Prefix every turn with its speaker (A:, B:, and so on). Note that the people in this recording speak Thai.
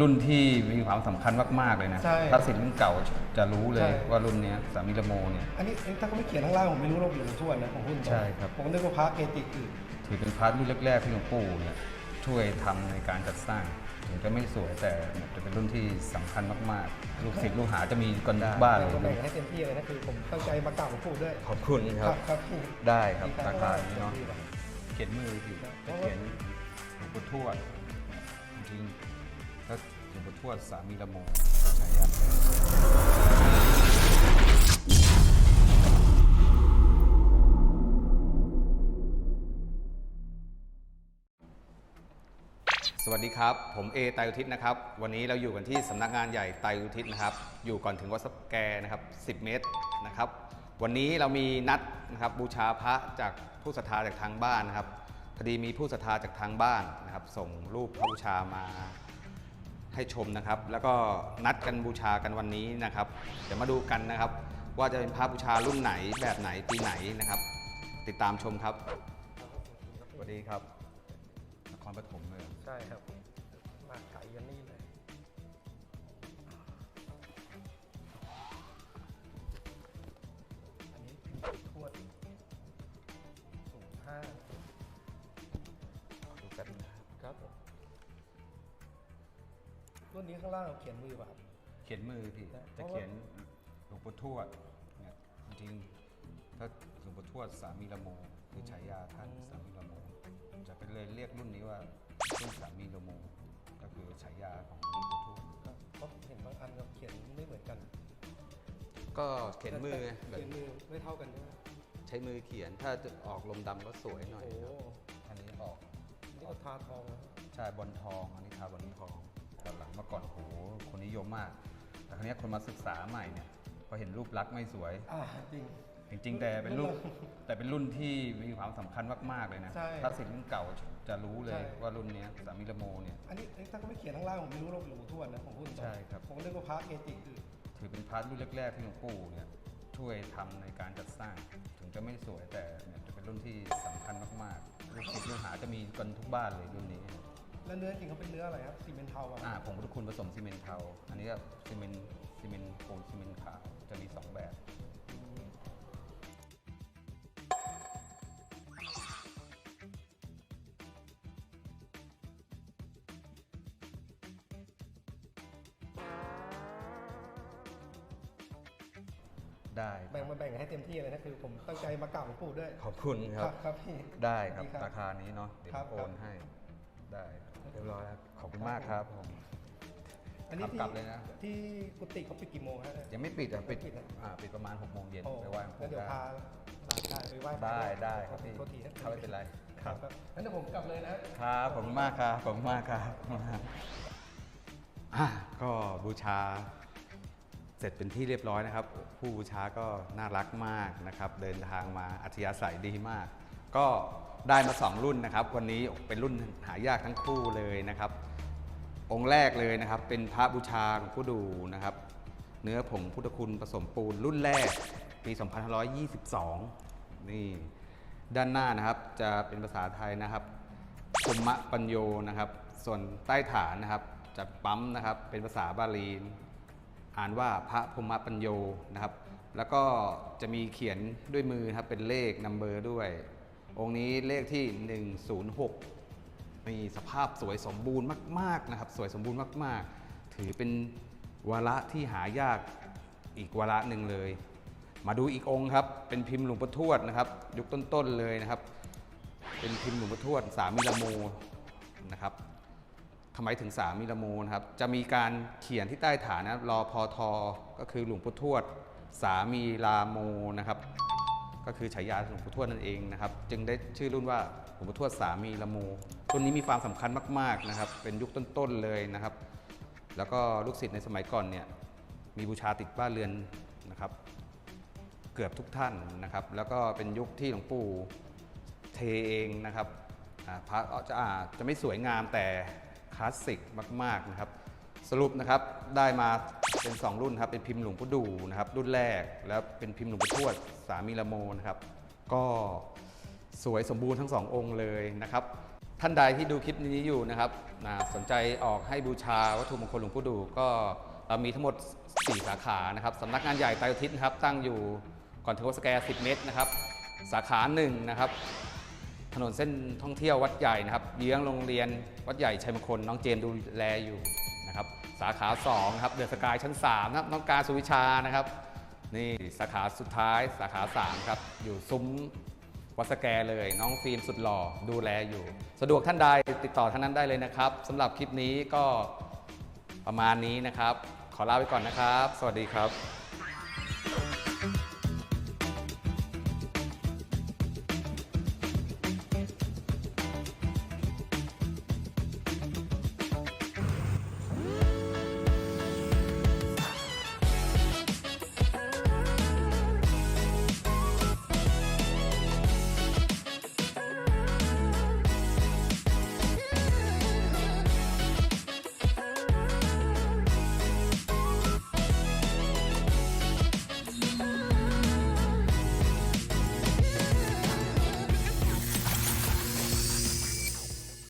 A: รุ่นที่มีความสำคัญมาก ๆ เลยนะ
B: ใช่
A: ถ้าสินรุ่นเก่าจะรู้เล
B: ใช่
A: ยว่ารุ่นเนี้ยสามีละโมเนี่ย
B: อันนี้อันนี้ถ้าเขาไม่เขียนข้างล่างผมไม่รู้หรอกหลวงพ่ทวดนะผมพูดตง
A: ใช่ครับ
B: ผมนึกว่าพระเกจิอื่น
A: ถือเป็นพาร์ทรุ่นแรก ๆ ที่หลวงปู่เนี่ยช่วยทำในการจัดสร้าง ถึงจะไม่สวยแต่เนี่ยจะเป็นรุ่นที่สำคัญมากๆ ลูกศิษย์ลูกหาจะมีกันทุกบ้านเลย
B: ก็แบ่งให้เต็มที่เลยนะคือผมตั้งใจมากราบหลวงปู่ด้วย
A: ขอบคุณครับ
B: ครับพี่
A: ได้ครับ
B: ดี
A: ราคานี้เนาะ เขียนมืออยู่จะเขียนหลวงปู่ทวดจริงๆ ก็หลวงปู่ทวดสามีละโมใช่ครับสวัสดีครับ ผมเอไตรอุทิศนะครับ วันนี้เราอยู่กันที่สำนักงานใหญ่ไตรอุทิศนะครับ อยู่ก่อนถึงวัดสแกนะครับ 10 เมตรนะครับ วันนี้เรามีนัดนะครับบูชาพระจากผู้ศรัทธาจากทางบ้านนะครับพอดีมีผู้ศรัทธาจากทางบ้านนะครับ ส่งรูปพระบูชามา ให้ชมนะครับ แล้วก็นัดกันบูชากันวันนี้นะครับ เดี๋ยวมาดูกันนะครับ ว่าจะเป็นพระบูชารุ่นไหนแบบไหนปีไหนนะครับ ติดตามชมครับสวัสดีครับนครปฐมเลย
B: ใช่ครับ มาไก่ยันนี่เลยอันนี้ทวดสูงห้า
A: รุ่
B: นนี้ข้างล่างเราเขียนมือป่ะครับ
A: เขียนมือพี่
B: เพ
A: จะ
B: ราะว่า
A: เขียนหลวงปู่ทวดเนี่ยจริงๆถ้าหลวงปู่ทวดสามีละโมคือฉายาท่านสามีละโมจะเป็นเลยเรียกรุ่นนี้ว่ารุ่นสามีละโมก็คือฉายาของหลวงปู่ทวด
B: ครับเพราะเห็นบางอันเราเขียนไม่เหมือนกัน
A: ก็เขียนมือไงแบบ
B: เขียนมือไม่เท่ากันใช่ไหม
A: ใช้มือเขียนถ้าจะออกลมดำก็สวยหน่อย
B: โอ้
A: ครับอันนี้ออก
B: นี่ก็ทาทองนะ
A: ใช่บอลทองอันนี้ทาบอลทอง ตอนหลังเมื่อก่อนโหคนนิยมมาก แต่ครั้นี้ยคนมาศึกษาใหม่เนี่ยพอเห็นรูปลักษณ์ไม่สวย
B: อ่าจริง
A: จริงๆ แต่เป็นรุ่นแต่เป็นรุ่นที่มีความสำคัญมากๆเลยนะ
B: ใช่
A: ถ้าสินรุ่นเก่าจะรู้เลย
B: ใช่
A: ว่ารุ่นเนี้ยสามีละโมเนี่ย
B: อันนี้อันนี้ถ้าเขาไม่เขียนข้างล่างผมไม่รู้หรอกหลวงพ่ทวดนะผมพูดตง
A: ใช่ครับ
B: ผมนึกว่าพระเกจิอื่น
A: ถือเป็นพาร์ทรุ่นแรกๆที่หลวงปู่เนี่ยช่วยทำในการจัดสร้าง ถึงจะไม่สวยแต่เนี่ยจะเป็นรุ่นที่สำคัญมากๆลูกศิษย์ลูกหาจะมีกันทุกบ้านเลยรุ่นนี้
B: แล้วเนื้อจริงเขาเป็นเนื้ออะไรครับซีเมนต์เทาอะ
A: อ่าผงพุทธคุณผสมซีเมนต์เทา อันนี้ก็ซีเมนต์ซีเมนต์ปูนซีเมนต์ขาวจะมีสองแบบได้
B: แบ่งมาแบ่งให้เต็มที่เลยนะคือผมตั้งใจมากราบหลวงปู่ด้วย
A: ขอบคุณครับ
B: ครับพี่
A: ได้ครับ
B: ดีครับ
A: ราคานี้เนาะ เดี๋ยว
B: ครับ
A: โอนให้ ได้เรียบร้อยแล้วขอบคุณมากครับผม
B: อันนี้
A: ขับ
B: ที่
A: กลับเลยนะ
B: ที่กุฏิเขาปิดกี่โมงฮะเนี่ย
A: ยังไม่ปิดอะปิด
B: ไม่ปิดนะ
A: อ่าปิดประมาณ6โมงเย็น
B: โอ้
A: ไปไหว้หลวง
B: แล้ว
A: ปู่
B: เดี๋ยว
A: ได้
B: พาหลานชายไปไหว้พะ
A: ได้
B: วย
A: ได้ครับพี่
B: โทษทีนะ
A: ถ้าไม่เป็นไร
B: ครับครับงั้นเดี๋ยวผมกลับเลยนะ
A: ครับผมมากครับผมมากครับอะก็บูชา เสร็จเป็นที่เรียบร้อยนะครับ ผู้บูชาก็น่ารักมากนะครับ เดินทางมาอัธยาศัยดีมาก ก็ ได้มา 2 รุ่นนะครับ วันนี้เป็นรุ่นหายากทั้งคู่เลยนะครับ องค์แรกเลยนะครับ เป็นพระบูชาหลวงพ่ดูนะครับ เนื้อผงพุทธคุณผสมปูนรุ่นแรกปี 2522 นี่ด้านหน้านะครับจะเป็นภาษาไทยนะครับภูมะปัญโยนะครับ ส่วนใต้ฐานนะครับจะปั๊มนะครับเป็นภาษาบาลีอ่านว่าพระภูมิปัญโยนะครับ แล้วก็จะมีเขียนด้วยมือครับเป็นเลขนัมเบอร์ด้วย องค์นี้เลขที่ 106 มีสภาพสวยสมบูรณ์มากๆนะครับ สวยสมบูรณ์มาก ๆ ถือเป็นวาระที่หายากอีกวาระหนึ่งเลย มาดูอีกองค์ครับ เป็นพิมพ์หลวงพ่อทวดนะครับ ยุคต้น ๆ เลยนะครับ เป็นพิมพ์หลวงพ่อทวดสามิลาโมนะครับทำไมถึงสามิลโมนะครับ จะมีการเขียนที่ใต้ฐานนะรอพอทอก็คือหลวงพุททวด สามีลาโมนะครับ ก็คือฉายาหลวงพุททวดนั่นเองนะครับ จึงได้ชื่อรุ่นว่าหลวงพุททวดสามีละโมรุ่นนี้มีความสำคัญมากๆนะครับ เป็นยุคต้นๆเลยนะครับ แล้วก็ลูกศิษย์ในสมัยก่อนเนี่ยมีบูชาติดบ้านเรือนนะครับ เกือบทุกท่านนะครับ แล้วก็เป็นยุคที่หลวงปู่เทเองนะครับพระจะอาจจะไม่สวยงามแต่คลาสสิกมากๆนะครับ สรุปนะครับได้มา เป็น 2 รุ่นครับ เป็นพิมพ์หลวงปู่ดูนะครับ รุ่นแรก แล้วเป็นพิมพ์หลวงปู่ทวด สามีละโมนะครับ ก็สวยสมบูรณ์ทั้งสององค์เลยนะครับ ท่านใดที่ดูคลิปนี้อยู่นะครับนะสนใจออกให้บูชาวัตถุมงคลหลวงปู่ดูก็เรามีทั้งหมด 4 สาขานะครับสำนักงานใหญ่ไตรทิศนะครับ ตั้งอยู่ก่อนถึงวัดสแกร์10 เมตรนะครับ สาขาหนึ่งนะครับ ถนนเส้นท่องเที่ยววัดใหญ่นะครับ เยื้องโรงเรียนวัดใหญ่ชัยมงคล น้องเจนดูแลอยู่ นะครับสาขา2ครับเดอะสกายชั้น3นะครับน้องการสุวิชานะครับนี่สาขาสุดท้ายสาขา3ครับอยู่ซุ้มวัดสแกเลย น้องฟิล์มสุดหล่อดูแลอยู่ สะดวกท่านใดติดต่อท่านนั้นได้เลยนะครับสำหรับคลิปนี้ก็ประมาณนี้นะครับ ขอลาไปก่อนนะครับ สวัสดีครับ